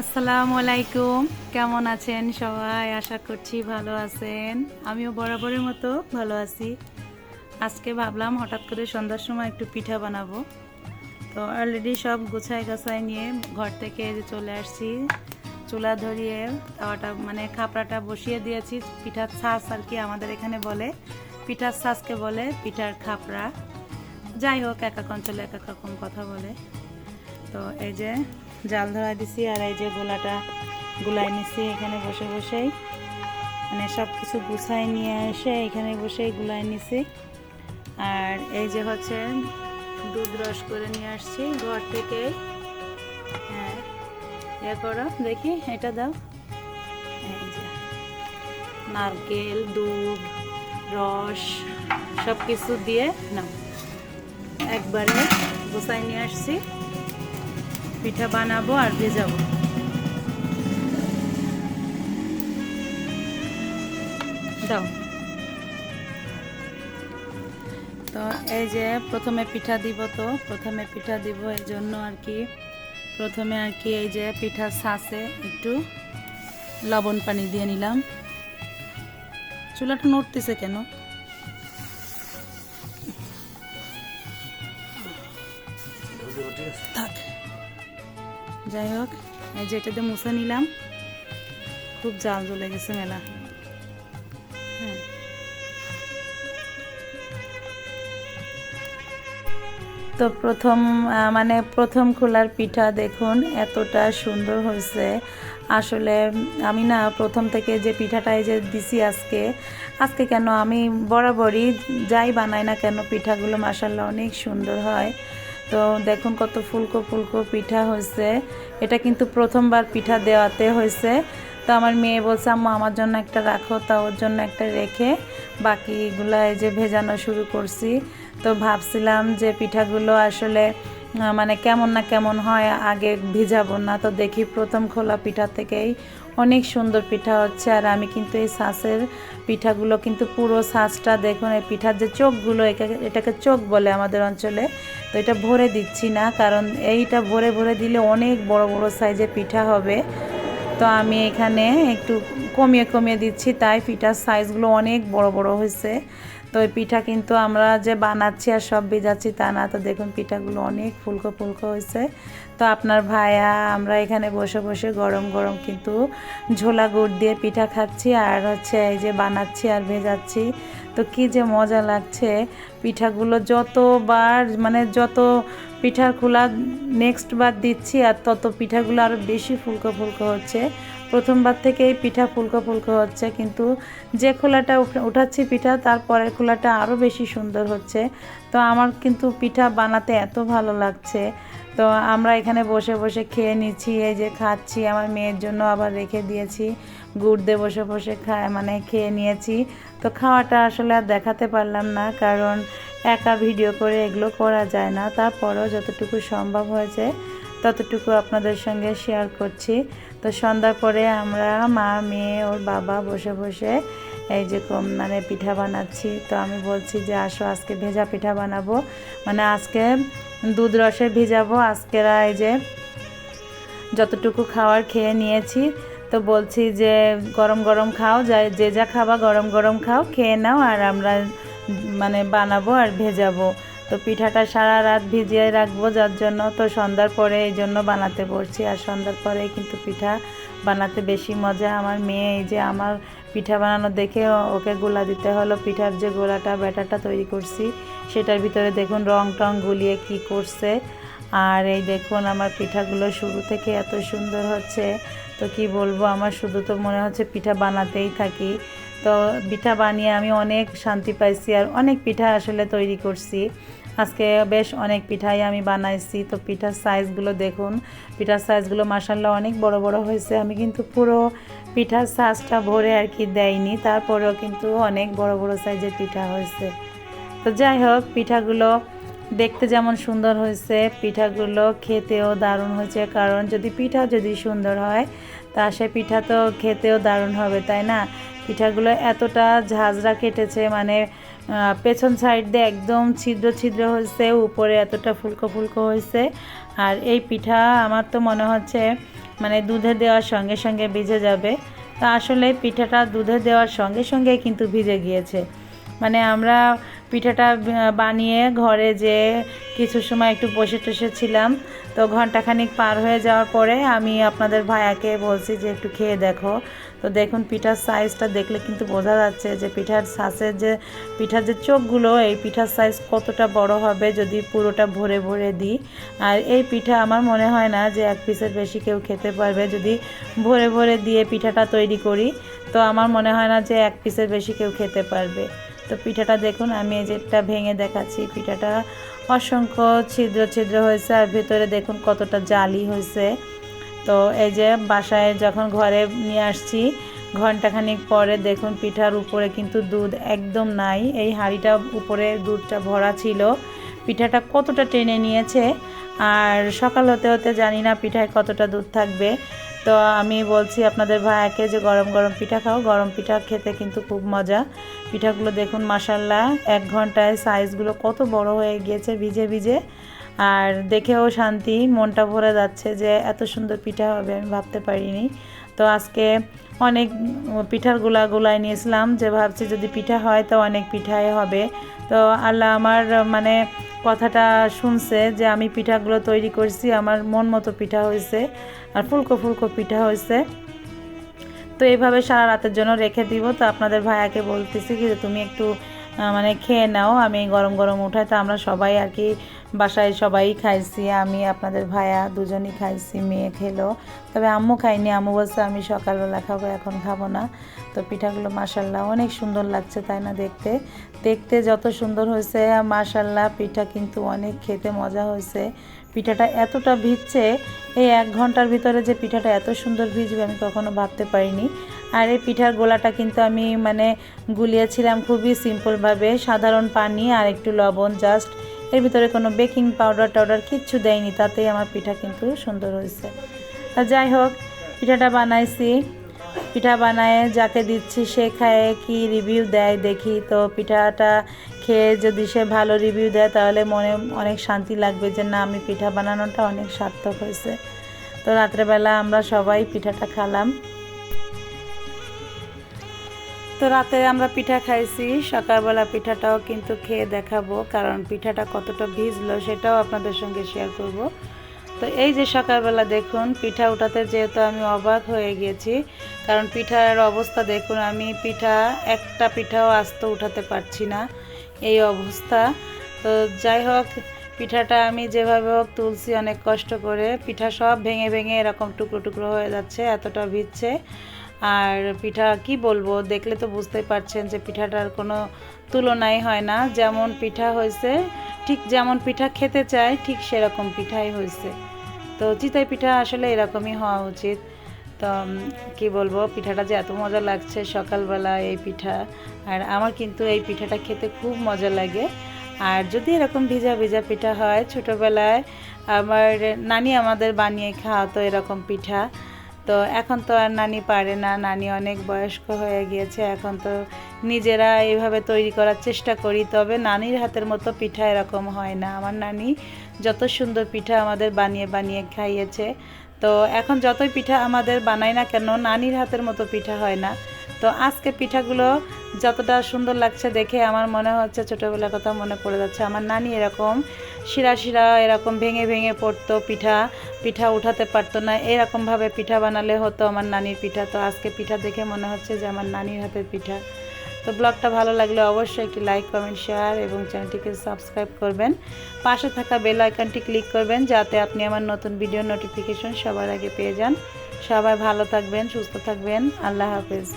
আসসালামু আলাইকুম। কেমন আছেন সবাই? আশা করছি ভালো আছেন। আমিও বরাবরের মতো ভালো আছি। আজকে ভাবলাম হঠাৎ করে সন্ধ্যার সময় একটু পিঠা বানাবো। তো অলরেডি সব গুছাই গাছাই নিয়ে ঘর থেকে চলে আসছি। চুলা ধরিয়ে তাওয়াটা মানে খাপড়াটা বসিয়ে দিয়েছি। পিঠার ছাঁচ আর কি আমাদের এখানে বলে। পিঠার ছাঁচকে বলে পিঠার খাপড়া। যাই হোক এক এক অঞ্চলে এক এক রকম কথা বলে। তো এই যে জাল ধরা দিছি আর এই যে গোলাটা গোলাই নিছি এখানে বসে বসেই। মানে সব কিছু গুছাই নিয়ে এসে এখানে বসেই গুলাই নিছি। আর এই যে হচ্ছে দুধ রস করে নিয়ে আসছি ঘর থেকে। হ্যাঁ এ করো দেখি, এটা দাও। নারকেল, দুধ, রস সব কিছু দিয়ে নাও। একবারে গোসাই নিয়ে আসছি। পিঠা বানাবো আর ভেজাবো। দাও। তো এই যে প্রথমে পিঠা দিব তো, প্রথমে পিঠা দিব এই জন্য আর কি। প্রথমে আর কি এই যে পিঠা ছাঁচে একটু লবণ পানি দিয়ে নিলাম। চুলাটা নড়তেছে কেন? থাক। যাই হোক, এই যে এটাতে মুছে নিলাম। খুব জাল জ্বলে গেছে মেলা। হ্যাঁ। তো প্রথম মানে প্রথম খোলার পিঠা দেখুন, এতটা সুন্দর হয়েছে। আসলে আমি না প্রথম থেকে যে পিঠাটা এই যে দিছি আজকে আজকে কেন আমি বরাবরই যাই বানাই না কেন পিঠাগুলো মাসাল্লাহ অনেক সুন্দর হয়। তো দেখুন কত ফুলকো ফুলকো পিঠা হয়েছে। এটা কিন্তু প্রথমবার পিঠা দেওয়াতে হয়েছে। তো আমার মেয়ে বলছে, আম্মা, আমার জন্য একটা রাখো, তা ওর জন্য একটা রেখে বাকিগুলো এই যে ভেজানো শুরু করছি। তো ভাবছিলাম যে পিঠাগুলো আসলে মানে কেমন না কেমন হয়, আগে ভিজাবো না। তো দেখি প্রথম খোলা পিঠা থেকেই অনেক সুন্দর পিঠা হচ্ছে, আর আমি কিন্তু এই শাঁসের পিঠাগুলো কিন্তু পুরো শাঁসটা দেখুন, এই পিঠার যে চোখগুলো এটাকে এটাকে চোখ বলে আমাদের অঞ্চলে। তো এটা ভরে দিচ্ছি না, কারণ এইটা ভরে ভরে দিলে অনেক বড় বড় সাইজের পিঠা হবে। তো আমি এখানে একটু কমিয়ে কমিয়ে দিচ্ছি। তাই পিঠার সাইজগুলো অনেক বড় বড় হয়েছে। তো এই পিঠা কিন্তু আমরা যে বানাচ্ছি আর সব ভিজাচ্ছি তা না। তো দেখুন পিঠাগুলো অনেক ফুলকো ফুলকো হয়েছে। তো আপনার ভাইয়া, আমরা এখানে বসে বসে গরম গরম কিন্তু ঝোলা গুড় দিয়ে পিঠা খাচ্ছি আর হচ্ছে এই যে বানাচ্ছি আর ভেজাচ্ছি। তো কি যে মজা লাগছে। পিঠাগুলো যতবার মানে যত পিঠার খোলা নেক্সট বার দিচ্ছি আর তত পিঠাগুলো আরও বেশি ফুলকো ফুলকো হচ্ছে। প্রথমবার থেকেই পিঠা ফুলকো ফুলকো হচ্ছে, কিন্তু যে খোলাটা উঠাচ্ছি পিঠা তারপরের খোলাটা আরও বেশি সুন্দর হচ্ছে। তো আমার কিন্তু পিঠা বানাতে এত ভালো লাগছে। তো আমরা এখানে বসে বসে খেয়ে নিচ্ছি, এই যে খাচ্ছি, আমার মেয়ের জন্য আবার রেখে দিয়েছি। গুড় দিয়ে বসে বসে খায় মানে খেয়ে নিয়েছি। তো খাওয়াটা আসলে আর দেখাতে পারলাম না, কারণ একা ভিডিও করে এগুলো করা যায় না। তারপরেও যতটুকু সম্ভব হয়েছে ততটুকু আপনাদের সঙ্গে শেয়ার করছি। তো সন্ধ্যার পরে আমরা মা, মেয়ে, ওর বাবা বসে বসে এই যে মানে পিঠা বানাচ্ছি। তো আমি বলছি যে, আসো, আজকে ভেজা পিঠা বানাবো। মানে আজকে দুধ রসে ভিজাবো। আজকেরা এই যে যতটুকু খাওয়ার খেয়ে নিয়েছি তো বলছি যে গরম গরম খাও, যা যে যা খাবা গরম গরম খাও, খেয়ে নাও আর আমরা মানে বানাবো আর ভেজাবো। তো পিঠাটা সারা রাত ভিজিয়ে রাখব যার জন্য তো সন্ধ্যার পরে এই জন্য বানাতে পড়ছি আর সন্ধ্যার পরে কিন্তু পিঠা বানাতে বেশি মজা। আমার মেয়ে এই যে আমার পিঠা বানানো দেখে ওকে গোলা দিতে হলো। পিঠার যে গোলাটা, ব্যাটারটা তৈরি করছি, সেটার ভিতরে দেখুন রং টং গুলিয়ে কি করছে। আর এই দেখুন আমার পিঠাগুলো শুরু থেকে এত সুন্দর হচ্ছে। তো কি বলব, আমার শুধু তো মনে হচ্ছে পিঠা বানাতেই থাকি। তো পিঠা বানিয়ে আমি অনেক শান্তি পাইছি আর অনেক পিঠা আসলে তৈরি করছি। আজকে বেশ অনেক পিঠাই আমি বানাইছি। তো পিঠার সাইজগুলো দেখুন, পিঠার সাইজগুলো মাসাল্লাহ অনেক বড় বড় হয়েছে। আমি কিন্তু পুরো পিঠার সাইজটা ভরে আর কি দেয়নি তারপরেও কিন্তু অনেক বড় বড় সাইজের পিঠা হয়েছে। তো যাই হোক, পিঠাগুলো দেখতে যেমন সুন্দর হয়েছে, পিঠাগুলো খেতেও দারুণ হয়েছে। কারণ যদি পিঠা যদি সুন্দর হয়, তা সে পিঠা তো খেতেও দারুণ হবে, তাই না? পিঠাগুলো এতটা ঝাঁঝরা কেটেছে মানে পেছন সাইড দিয়ে একদম ছিদ্র ছিদ্র হয়েছে, উপরে এতটা ফুলকো ফুলকো হয়েছে। আর এই পিঠা আমার তো মনে হচ্ছে মানে দুধে দেওয়ার সঙ্গে সঙ্গে ভিজে যাবে। তা আসলে পিঠাটা দুধে দেওয়ার সঙ্গে সঙ্গে কিন্তু ভিজে গিয়েছে। মানে আমরা পিঠাটা বানিয়ে ঘরে যে কিছু সময় একটু বসে টসে ছিলাম, তো ঘন্টাখানিক পার হয়ে যাওয়ার পরে আমি আপনাদের ভাইয়াকে বলছি যে একটু খেয়ে দেখো। তো দেখুন, পিঠার সাইজটা দেখলে কিন্তু বোঝা যাচ্ছে যে পিঠার শ্বাসের যে, পিঠার যে চোখগুলো, এই পিঠার সাইজ কতটা বড় হবে যদি পুরোটা ভরে ভরে দিই। আর এই পিঠা আমার মনে হয় না যে এক পিসের বেশি কেউ খেতে পারবে যদি ভরে ভরে দিয়ে পিঠাটা তৈরি করি। তো আমার মনে হয় না যে এক পিসের বেশি কেউ খেতে পারবে। তো পিঠাটা দেখুন, আমি এই যেটা ভেঙে দেখাচ্ছি পিঠাটা। অসংখ্য ছিদ্র ছিদ্র হয়েছে, আর ভিতরে দেখুন কতটা জালি হয়েছে। তো এই যে বাসায় যখন ঘরে নিয়ে আসছি, ঘন্টাখানিক পরে দেখুন পিঠার উপরে কিন্তু দুধ একদম নাই। এই হাঁড়িটা উপরে দুধটা ভরা ছিল। পিঠাটা কতটা টেনে নিয়েছে, আর সকাল হতে হতে জানি না পিঠায় কতটা দুধ থাকবে। তো আমি বলছি আপনাদের ভাইয়াকে যে গরম গরম পিঠা খাও, গরম পিঠা খেতে কিন্তু খুব মজা। পিঠাগুলো দেখুন মাসাল্লাহ এক ঘন্টায় সাইজগুলো কত বড় হয়ে গিয়েছে, ভিজে ভিজে। আর দেখেও শান্তি, মনটা ভরে যাচ্ছে যে এত সুন্দর পিঠা হবে, আমি ভাবতে পারিনি। তো আজকে অনেক পিঠারগুলা গুলাই নিয়েছিলাম, যে ভাবছি যদি পিঠা হয় তো অনেক পিঠাই হবে। তো আল্লাহ আমার মানে কথাটা শুনছে যে আমি পিঠাগুলো তৈরি করছি, আমার মন মতো পিঠা হয়েছে, আর ফুলকো ফুলকো পিঠা হয়েছে। তো এইভাবে সারা রাতের জন্য রেখে দিব। তো আপনাদের ভাইয়াকে বলতেছি কি তুমি একটু মানে খেয়ে নাও, আমি গরম গরম উঠাই। তো আমরা সবাই আর কি বাসায় সবাই খাইছি, আমি, আপনাদের ভাইয়া দুজনই খাইছি, মেয়ে খেলো। তবে আম্মু খাইনি, আম্মু বলছে, আমি সকালবেলা খাব, এখন খাব না। তো পিঠাগুলো মাসাল্লাহ অনেক সুন্দর লাগছে, তাই না দেখতে? দেখতে যত সুন্দর হয়েছে মাসাল্লাহ পিঠা কিন্তু অনেক খেতে মজা হয়েছে। পিঠাটা এতটা ভিজছে, এই এক ঘণ্টার ভিতরে যে পিঠাটা এত সুন্দর ভিজবে, আমি কখনো ভাবতে পারিনি। আর এই পিঠার গোলাটা কিন্তু আমি মানে গুলিয়েছিলাম খুবই সিম্পলভাবে সাধারণ পানি আর একটু লবণ জাস্ট এর ভিতরে কোনো বেকিং পাউডার টাউডার কিচ্ছু দেয়নি, তাতেই আমার পিঠা কিন্তু সুন্দর হয়েছে। তা যাই হোক, পিঠাটা বানাইছি। পিঠা বানায় যাকে দিচ্ছি সে খায়, কি রিভিউ দেয় দেখি। তো পিঠাটা খেয়ে যদি সে ভালো রিভিউ দেয়, তাহলে মনে, অনেক শান্তি লাগবে যে না, আমি পিঠা বানানোটা অনেক সার্থক হয়েছে। তো রাত্রেবেলা আমরা সবাই পিঠাটা খালাম। তো রাতে আমরা পিঠা খাইছি, সকালবেলা পিঠাটাও কিন্তু খেয়ে দেখাবো, কারণ পিঠাটা কতটা ভিজলো সেটাও আপনাদের সঙ্গে শেয়ার করব। তো এই যে সকালবেলা দেখুন, পিঠা উঠাতে যেহেতু আমি অবাক হয়ে গিয়েছি কারণ পিঠার অবস্থা দেখুন, আমি পিঠা, একটা পিঠাও আস্ত উঠাতে পারছি না এই অবস্থা। তো যাই হোক, পিঠাটা আমি যেভাবে হোক তুলছি অনেক কষ্ট করে, পিঠা সব ভেঙে ভেঙে এরকম টুকরো টুকরো হয়ে যাচ্ছে, এতটা ভিজছে। আর পিঠা কি বলব, দেখলে তো বুঝতেই পারছেন যে পিঠাটার কোনো তুলনাই হয় না। যেমন পিঠা হয়েছে, ঠিক যেমন পিঠা খেতে চায়, ঠিক সেরকম পিঠাই হয়েছে। তো চিতাই পিঠা আসলে এরকমই হওয়া উচিত। তো কি বলব, পিঠাটা যে এত মজা লাগছে সকালবেলা এই পিঠা। আর আমার কিন্তু এই পিঠাটা খেতে খুব মজা লাগে। আর যদি এরকম ভিজা ভিজা পিঠা হয়, ছোটোবেলায় আমার নানি আমাদের বানিয়ে খাওয়াতো এরকম পিঠা। তো এখন তো আর নানি পারে না, নানি অনেক বয়স্ক হয়ে গিয়েছে, এখন তো নিজেরা এইভাবে তৈরি করার চেষ্টা করি, তবে নানির হাতের মতো পিঠা এরকম হয় না। আমার নানি যত সুন্দর পিঠা আমাদের বানিয়ে বানিয়ে খাইয়েছে, তো এখন যতই পিঠা আমাদের বানাই না কেন, নানির হাতের মতো পিঠা হয় না। তো আজকে পিঠাগুলো যতটা সুন্দর লাগছে দেখে আমার মনে হচ্ছে ছোটোবেলার কথা মনে পড়ে যাচ্ছে। আমার নানি এরকম শিরা শিরা এরকম ভেঙে ভেঙে পড়তো, পিঠা পিঠা উঠাতে পারতো না। এরকমভাবে পিঠা বানালে হতো আমার নানির পিঠা। তো আজকে পিঠা দেখে মনে হচ্ছে যে আমার নানির হাতের পিঠা। তো ব্লগটা ভালো লাগলে অবশ্যই একটি লাইক, কমেন্ট, শেয়ার এবং চ্যানেলটিকে সাবস্ক্রাইব করবেন। পাশে থাকা বেল আইকনটি ক্লিক করবেন যাতে আপনি আমার নতুন ভিডিও নোটিফিকেশন সবার আগে পেয়ে যান। সবাই ভালো থাকবেন, সুস্থ থাকবেন। আল্লাহ হাফেজ।